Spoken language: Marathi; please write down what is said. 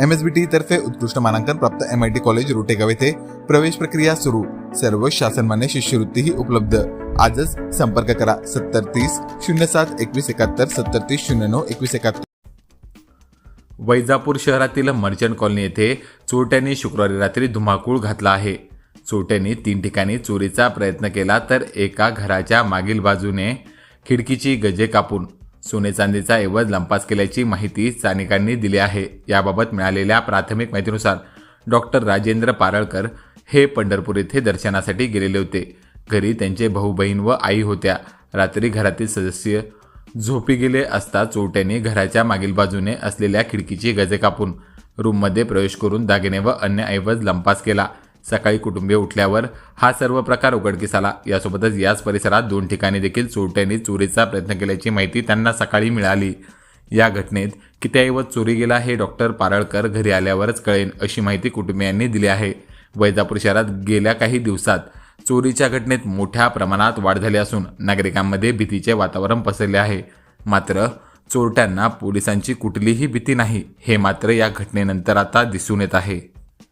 एम एस बी टी तर्फे उत्कृष्ट मानांकन प्राप्त M I T college Rotegaon येथे प्रवेश प्रक्रिया सुरू. सर्व शासनमान्य शिष्यवृत्तीही उपलब्ध. आजच संपर्क करा. सत्तर तीस शून्य सात एकवीस एकाहत्तर सत्तर तीस शून्य नऊ एकवीस एकाहत्तर. वैजापूर शहरातील मर्चंट कॉलनी येथे चोरट्यांनी शुक्रवारी रात्री धुमाकूळ घातला आहे. चोरट्यांनी तीन ठिकाणी चोरीचा प्रयत्न केला तर एका घराच्या मागील बाजूने खिडकीची गजे कापून सोने चांदीचा ऐवज लंपास केल्याची माहिती स्थानिकांनी दिली आहे. याबाबत मिळालेल्या प्राथमिक माहितीनुसार डॉक्टर राजेंद्र पारळकर हे पंढरपूर येथे दर्शनासाठी गेलेले होते. घरी त्यांचे भाऊ बहीण व आई होत्या. रात्री घरातील सदस्य झोपी गेले असता चोरट्याने घराच्या मागील बाजूने असलेल्या खिडकीची गजे कापून रूममध्ये प्रवेश करून दागिने व अन्य ऐवज लंपास केला. सकाळी कुटुंबीय उठल्यावर हा सर्व प्रकार उघडकीस आला. यासोबतच याच परिसरात दोन ठिकाणी देखील चोरट्यांनी चोरीचा प्रयत्न केल्याची माहिती त्यांना सकाळी मिळाली. या घटनेत किती चोरी गेला हे डॉक्टर पारळकर घरी आल्यावरच कळेल अशी माहिती कुटुंबियांनी दिली आहे. वैजापूर शहरात गेल्या काही दिवसात चोरीच्या घटनेत मोठ्या प्रमाणात वाढ झाली असून नागरिकांमध्ये भीतीचे वातावरण पसरले आहे. मात्र चोरट्यांना पोलिसांची कुठलीही भीती नाही. हे मात्र या घटनेनंतर आता दिसून येत आहे.